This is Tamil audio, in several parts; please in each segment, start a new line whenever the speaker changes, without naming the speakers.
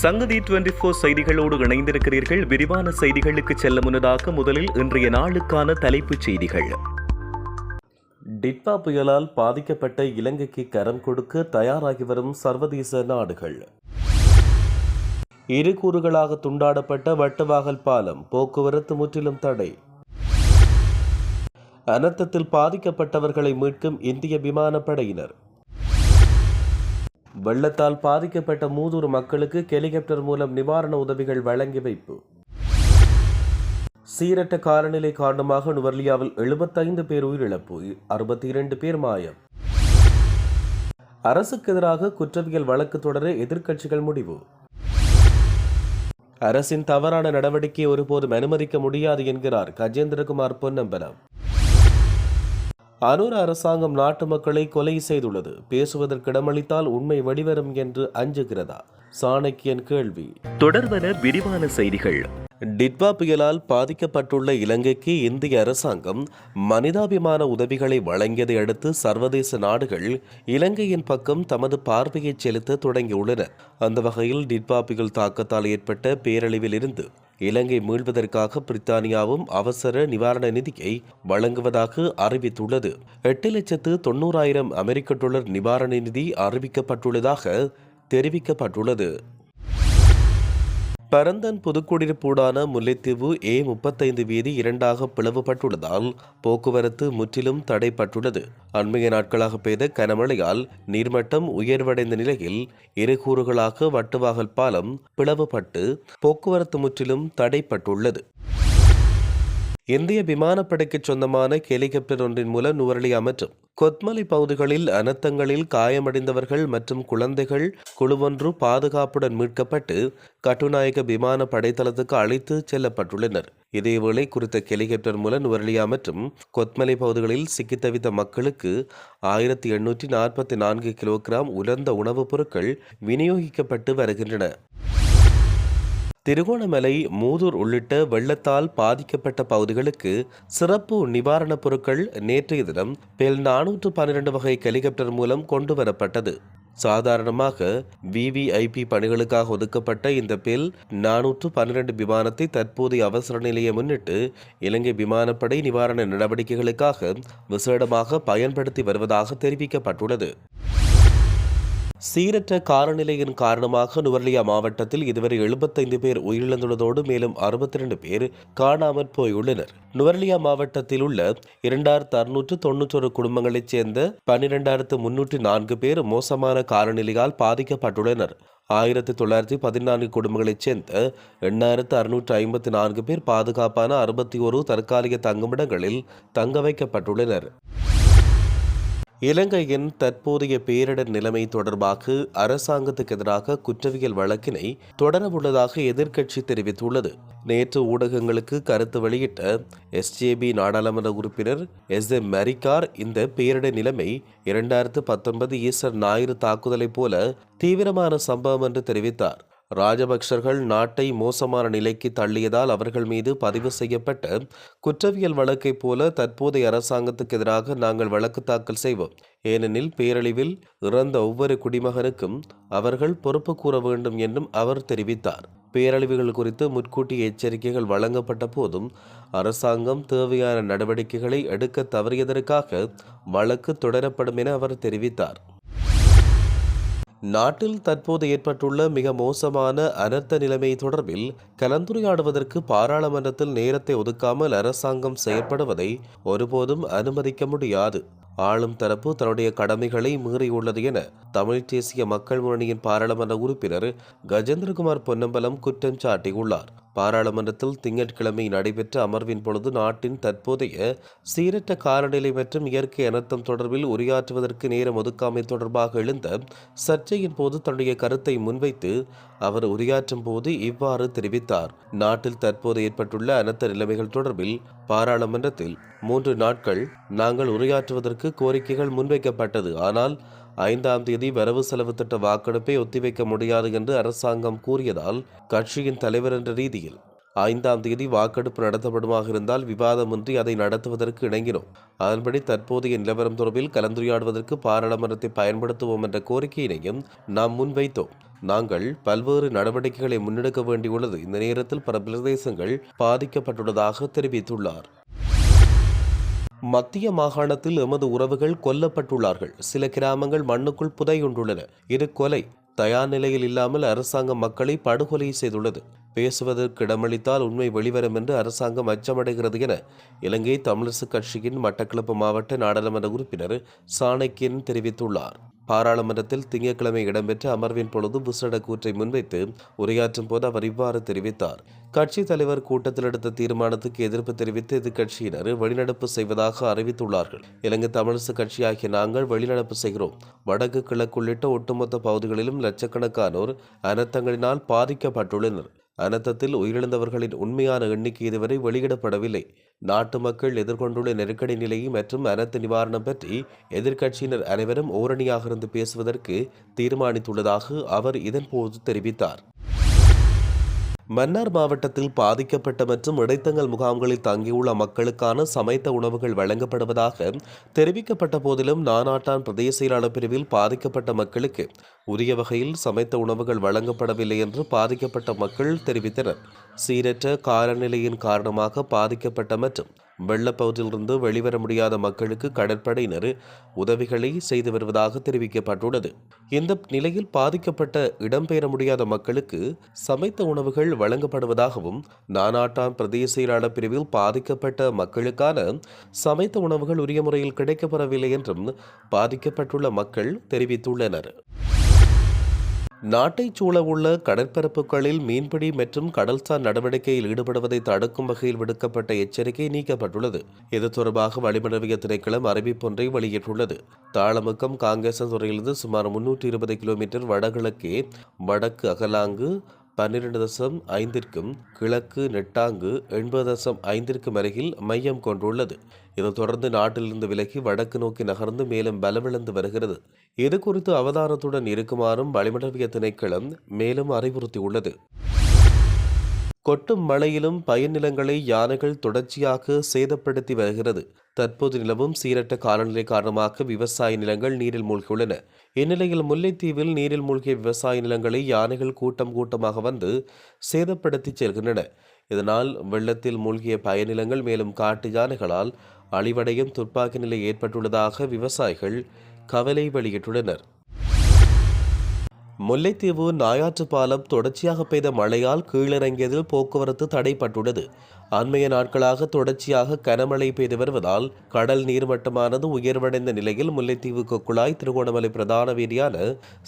சங்கதி டுவெண்டி போர் செய்திகளோடு இணைந்திருக்கிறீர்கள். விரிவான செய்திகளுக்கு செல்ல முன்னதாக முதலில் இன்றைய நாளுக்கான தலைப்புச் செய்திகள். டிட்பா புயலால் பாதிக்கப்பட்ட இலங்கைக்கு கரம் கொடுக்க தயாராகி வரும் சர்வதேச நாடுகள். இரு கூறுகளாக துண்டாடப்பட்ட வட்டவாகல் பாலம் போக்குவரத்து முற்றிலும் தடை. அனர்த்தத்தில் பாதிக்கப்பட்டவர்களை மீட்கும் இந்திய விமானப்படையினர் வெள்ளத்தால் பாதிக்கப்பட்ட மூதூர் மக்களுக்கு ஹெலிகாப்டர் மூலம் நிவாரண உதவிகள் வழங்கி வைப்பு. சீரற்ற காலநிலை காரணமாக நுவர்லியாவில் எழுபத்தைந்து பேர் உயிரிழப்பு அறுபத்தி இரண்டு பேர் மாயம். அரசுக்கு எதிராக குற்றவியல் வழக்கு தொடர எதிர்க்கட்சிகள் முடிவு. அரசின் தவறான நடவடிக்கை ஒருபோதும் அனுமதிக்க முடியாது என்கிறார் கஜேந்திரகுமார் பொன்னம்பலம். அனுர அரசாங்கம் நாட்டு மக்களை கொலை செய்துள்ளது. பேசுவதற்கு இடமளித்தால் உண்மை வெளிவரும் என்று அஞ்சுகிறதா? சாணக்கியன் கேள்வி. தொடர்வன விரிவான செய்திகள். டிட்வா புயலால் பாதிக்கப்பட்டுள்ள இலங்கைக்கு இந்திய அரசாங்கம் மனிதாபிமான உதவிகளை வழங்கியதை அடுத்து சர்வதேச நாடுகள் இலங்கையின் பக்கம் தமது பார்வையை செலுத்த தொடங்கியுள்ளன. அந்த வகையில் டிட்வா புயல் தாக்கத்தால் ஏற்பட்ட பேரழிவில் இருந்து இலங்கை மீள்வதற்காக பிரித்தானியாவும் அவசர நிவாரண நிதியை வழங்குவதாக அறிவித்துள்ளது. எட்டு லட்சத்து தொண்ணூறாயிரம் அமெரிக்க டாலர் நிவாரண நிதி அறிவிக்கப்பட்டுள்ளதாக தெரிவிக்கப்பட்டுள்ளது. பரந்தன் புதுக்குடியிருப்பூடான முல்லைத்தீவு ஏ முப்பத்தைந்து வீதி இரண்டாக பிளவுபட்டுள்ளதால் போக்குவரத்து முற்றிலும் தடைப்பட்டுள்ளது அண்மைய நாட்களாக பெய்த கனமழையால் நீர்மட்டம் உயர்வடைந்த நிலையில் இரு கூறுகளாக வட்டுவாகல் பாலம் பிளவுபட்டு போக்குவரத்து முற்றிலும் தடைப்பட்டுள்ளது இந்திய விமானப்படைக்கு சொந்தமான ஹெலிகாப்டர் ஒன்றின் மூலம் நுவரலி அமற்றும். கொத்மலை பகுதிகளில் அனர்த்தங்களில் காயமடைந்தவர்கள் மற்றும் குழந்தைகள் குழுவொன்று பாதுகாப்புடன் மீட்கப்பட்டு கட்டுநாயக விமான படைத்தளத்துக்கு அழைத்து செல்லப்பட்டுள்ளனர். இதேவேளை குறித்த ஹெலிகாப்டர் மூலம் நுவரலியா மற்றும் கொத்மலை பகுதிகளில் சிக்கி தவித்த மக்களுக்கு ஆயிரத்தி எண்ணூற்றி நாற்பத்தி நான்கு கிலோகிராம் உலர்ந்த உணவுப் பொருட்கள் விநியோகிக்கப்பட்டு வருகின்றன. திருகோணமலை மூதூர் உள்ளிட்ட வெள்ளத்தால் பாதிக்கப்பட்ட பகுதிகளுக்கு சிறப்பு நிவாரணப் பொருட்கள் நேற்றைய தினம் பெல் நானூற்று பன்னிரண்டு வகை ஹெலிகாப்டர் மூலம் கொண்டு வரப்பட்டது. சாதாரணமாக விவிஐபி பணிகளுக்காக ஒதுக்கப்பட்ட இந்த பெல் நானூற்று பன்னிரண்டு விமானத்தை தற்போதைய அவசர நிலையை முன்னிட்டு இலங்கை விமானப்படை நிவாரண நடவடிக்கைகளுக்காக விசேடமாக பயன்படுத்தி வருவதாக தெரிவிக்கப்பட்டுள்ளது. சீரற்ற காலநிலையின் காரணமாக நுவர்லியா மாவட்டத்தில் இதுவரை எழுபத்தைந்து பேர் உயிரிழந்துள்ளதோடு மேலும் அறுபத்தி இரண்டு பேர் காணாமற் போயுள்ளனர். நுவர்லியா மாவட்டத்தில் உள்ள இரண்டாயிரத்து அறுநூற்று தொன்னூற்றொரு குடும்பங்களைச் சேர்ந்த பன்னிரெண்டாயிரத்து முன்னூற்றி நான்கு பேர் மோசமான காலநிலையால் பாதிக்கப்பட்டுள்ளனர். ஆயிரத்தி தொள்ளாயிரத்தி பதினான்கு குடும்பங்களைச் சேர்ந்த எண்ணாயிரத்து அறுநூற்று ஐம்பத்தி நான்கு பேர் பாதுகாப்பான அறுபத்தி ஒரு தற்காலிக தங்குமிடங்களில் தங்க வைக்கப்பட்டுள்ளனர். இலங்கையின் தற்போதைய பேரிடர் நிலைமை தொடர்பாக அரசாங்கத்துக்கு எதிராக குற்றவியல் வழக்கினை தொடரவுள்ளதாக எதிர்க்கட்சி தெரிவித்துள்ளது. நேற்று ஊடகங்களுக்கு கருத்து வெளியிட்ட எஸ்ஜேபி நாடாளுமன்ற உறுப்பினர் எஸ் எம் மரிக்கார் இந்த பேரிடர் நிலைமை இரண்டாயிரத்து பத்தொன்பது ஈஸ்டர் ஞாயிறு தாக்குதலைப் போல தீவிரமான சம்பவம் என்று தெரிவித்தார். ராஜபக்சர்கள் நாட்டை மோசமான நிலைக்கு தள்ளியதால் அவர்கள் மீது பதிவு செய்யப்பட்ட குற்றவியல் வழக்கைப் போல தற்போதைய அரசாங்கத்துக்கு எதிராக நாங்கள் வழக்கு தாக்கல் செய்வோம். ஏனெனில் பேரழிவில் இறந்த ஒவ்வொரு குடிமகனுக்கும் அவர்கள் பொறுப்பு கூற வேண்டும் என்றும் அவர் தெரிவித்தார். பேரழிவுகள் குறித்து முன்கூட்டி எச்சரிக்கைகள் வழங்கப்பட்ட போதும் அரசாங்கம் தேவையான நடவடிக்கைகளை எடுக்க தவறியதற்காக வழக்கு தொடரப்படும் என அவர் தெரிவித்தார். நாட்டில் தற்போது ஏற்பட்டுள்ள மிக மோசமான அனர்த்த நிலைமை தொடர்பில் கலந்துரையாடுவதற்கு பாராளுமன்றத்தில் நேரத்தை ஒதுக்காமல் அரசாங்கம் செயற்படுவதை ஒருபோதும் அனுமதிக்க முடியாது. ஆளும் தரப்பு தன்னுடைய கடமைகளை மீறியுள்ளது என தமிழ் தேசிய மக்கள் முன்னணியின் பாராளுமன்ற உறுப்பினர் கஜேந்திரகுமார் பொன்னம்பலம் குற்றம் சாட்டியுள்ளார். பாராளுமன்றத்தில் திங்கட்கிழமை நடைபெற்ற அமர்வின் பொழுது நாட்டின் தற்போதைய சீரற்ற காலநிலை மற்றும் இயற்கை அனர்த்தம் தொடர்பில் உரையாற்றுவதற்கு நேரம் ஒதுக்காமை தொடர்பாக எழுந்த சர்ச்சையின் போது தன்னுடைய கருத்தை முன்வைத்து அவர் உரையாற்றும் போது இவ்வாறு தெரிவித்தார். நாட்டில் தற்போது ஏற்பட்டுள்ள அனர்த்த நிலைமைகள் தொடர்பில் பாராளுமன்றத்தில் மூன்று நாட்கள் நாங்கள் உரையாற்றுவதற்கு கோரிக்கைகள் முன்வைக்கப்பட்டது. ஆனால் ஐந்தாம் தேதி வரவு செலவு திட்ட வாக்கெடுப்பை ஒத்திவைக்க முடியாது என்று அரசாங்கம் கூறியதால் கட்சியின் தலைவர் என்ற ரீதியில் ஐந்தாம் தேதி வாக்கெடுப்பு நடத்தப்படுமாக இருந்தால் விவாதமின்றி அதை நடத்துவதற்கு இணங்கினோம். அதன்படி தற்போதைய நிலவரம் தொடர்பில் கலந்துரையாடுவதற்கு பாராளுமன்றத்தை பயன்படுத்துவோம் என்ற கோரிக்கையினையும் நாம் முன்வைத்தோம். நாங்கள் பல்வேறு நடவடிக்கைகளை முன்னெடுக்க வேண்டியுள்ளது. இந்த நேரத்தில் பல பிரதேசங்கள் பாதிக்கப்பட்டுள்ளதாக தெரிவித்துள்ளார். மத்திய மாகாணத்தில் எமது உறவுகள் கொல்லப்பட்டுள்ளார்கள். சில கிராமங்கள் மண்ணுக்குள் புதையுண்டுள்ளன. இது கொலை தயார் நிலையில் இல்லாமல் அரசாங்கம் மக்களை படுகொலை செய்துள்ளது. பேசுவதற்கு இடமளித்தால் உண்மை வெளிவரும் என்று அரசாங்கம் அச்சமடைகிறது என இலங்கை தமிழரசுக் கட்சியின் மட்டக்களப்பு மாவட்ட நாடாளுமன்ற உறுப்பினர் சாணக்கியன் தெரிவித்துள்ளார். பாராளுமன்றத்தில் திங்கட்கிழமை இடம்பெற்ற அமர்வின் பொழுது புசட கூற்றை முன்வைத்து உரையாற்றும் போது அவர் இவ்வாறு தெரிவித்தார். கட்சித் தலைவர் கூட்டத்தில் எடுத்த தீர்மானத்துக்கு எதிர்ப்பு தெரிவித்து எதிர்க்கட்சியினர் வெளிநடப்பு செய்வதாக அறிவித்துள்ளார்கள். இலங்கை தமிழரசு ஆகிய நாங்கள் வெளிநடப்பு செய்கிறோம். வடக்கு கிழக்கு உள்ளிட்ட ஒட்டுமொத்த பகுதிகளிலும் லட்சக்கணக்கானோர் அனர்த்தங்களினால் பாதிக்கப்பட்டுள்ளனர். அனர்த்தத்தில் உயிரிழந்தவர்களின் உண்மையான எண்ணிக்கை இதுவரை வெளியிடப்படவில்லை. நாட்டு மக்கள் எதிர்கொண்டுள்ள நெருக்கடி நிலை மற்றும் அனர்த்த நிவாரணம் பற்றி எதிர்க்கட்சியினர் அனைவரும் ஓரணியாக இருந்து பேசுவதற்கு தீர்மானித்துள்ளதாக அவர் இதன்போது தெரிவித்தார். மன்னார் மாவட்டத்தில் பாதிக்கப்பட்ட மற்றும் இடைத்தங்கல் முகாம்களில் தங்கியுள்ள மக்களுக்கான சமைத்த உணவுகள் வழங்கப்படுவதாக தெரிவிக்கப்பட்ட போதிலும் நானாட்டான் பிரதேச செயலாளர் பிரிவில் பாதிக்கப்பட்ட மக்களுக்கு உரிய வகையில் சமைத்த உணவுகள் வழங்கப்படவில்லை என்று பாதிக்கப்பட்ட மக்கள் தெரிவித்தனர். சீரற்ற காலநிலையின் காரணமாக பாதிக்கப்பட்ட மற்றும் வெள்ளப்பகுதியிலிருந்து வெளிவர முடியாத மக்களுக்கு கடற்படையினர் உதவிகளை செய்து வருவதாக தெரிவிக்கப்பட்டுள்ளது. இந்த நிலையில் பாதிக்கப்பட்ட இடம்பெயர முடியாத மக்களுக்கு சமைத்த உணவுகள் வழங்கப்படுவதாகவும் நானாட்டான் பிரதேச செயலாளர் பிரிவில் பாதிக்கப்பட்ட மக்களுக்கான சமைத்த உணவுகள் உரிய முறையில் கிடைக்கப்பெறவில்லை என்றும் பாதிக்கப்பட்டுள்ள மக்கள் தெரிவித்துள்ளனர். நாட்டைச் சூழவுள்ள கடற்பரப்புகளில் மீன்பிடி மற்றும் கடல்சார் நடவடிக்கையில் ஈடுபடுவதை தடுக்கும் வகையில் விடுக்கப்பட்ட எச்சரிக்கை நீக்கப்பட்டுள்ளது. இது தொடர்பாக வளிமண்டலவிய திணைக்களம் அறிவிப்பொன்றை வெளியிட்டுள்ளது. தாளமுக்கம் காங்கேசன் துறையிலிருந்து சுமார் முன்னூற்றி இருபது கிலோமீட்டர் வடகிழக்கே வடக்கு அகலாங்கு பன்னிரண்டு தசம் ஐந்திற்கும் கிழக்கு நெட்டாங்கு எண்பது தசம் ஐந்திற்கும் அருகில் மையம் கொண்டுள்ளது. இதைத் தொடர்ந்து நாட்டிலிருந்து விலகி வடக்கு நோக்கி நகர்ந்து மேலும் பலவிழந்து வருகிறது. இது குறித்து அவதானத்துடன் இருக்குமாறும் வளிமண்டலவிய திணைக்களம் மேலும் அறிவுறுத்தியுள்ளது. கொட்டும் மழையிலும் பயன் நிலங்களை யானைகள் தொடர்ச்சியாக சேதப்படுத்தி வருகிறது. தற்போது நிலவும் சீரற்ற காலநிலை காரணமாக விவசாய நிலங்கள் நீரில் மூழ்கியுள்ளன. இந்நிலையில் முல்லைத்தீவில் நீரில் மூழ்கிய விவசாய நிலங்களை யானைகள் கூட்டம் கூட்டமாக வந்து சேதப்படுத்தி செல்கின்றன. இதனால் வெள்ளத்தில் மூழ்கிய பயனிலங்கள் மேலும் காட்டு யானைகளால் அழிவடையும் துப்பாக்கி நிலை ஏற்பட்டுள்ளதாக விவசாயிகள் கவலை வெளியிட்டுள்ளனர். முல்லைத்தீவு நாயாற்று பாலம் தொடர்ச்சியாக பெய்த மழையால் கீழிறங்கியதில் போக்குவரத்து தடைப்பட்டுள்ளது. அண்மைய நாட்களாக தொடர்ச்சியாக கனமழை பெய்து வருவதால் கடல் நீர்மட்டமானது உயர்வடைந்த நிலையில் முல்லைத்தீவுக்கு குழாய் திருகோணமலை பிரதான வீதியான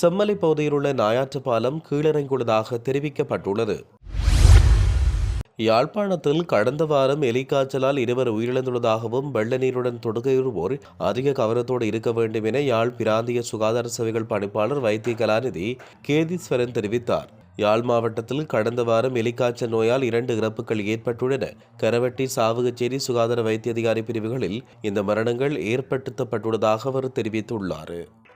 செம்மலை பகுதியில் உள்ள நாயாற்று பாலம் கீழிறங்கியுள்ளதாக தெரிவிக்கப்பட்டுள்ளது. யாழ்ப்பாணத்தில் கடந்த வாரம் எலிக்காய்ச்சலால் இருவர் உயிரிழந்துள்ளதாகவும் வெள்ள நீருடன் தொடுகையுறுவோர் அதிக கவனத்தோடு இருக்க வேண்டும் என யாழ் பிராந்திய சுகாதார சேவைகள் பணிப்பாளர் வைத்திய கலாநிதி கேதீஸ்வரன் தெரிவித்தார். யாழ் மாவட்டத்தில் கடந்த வாரம் எலிக்காய்ச்சல் நோயால் இரண்டு இறப்புகள் ஏற்பட்டுள்ளன. கரவட்டி சாவுகச்சேரி சுகாதார வைத்திய அதிகாரி பிரிவுகளில் இந்த மரணங்கள் ஏற்படுத்தப்பட்டுள்ளதாக அவர் தெரிவித்துள்ளார்.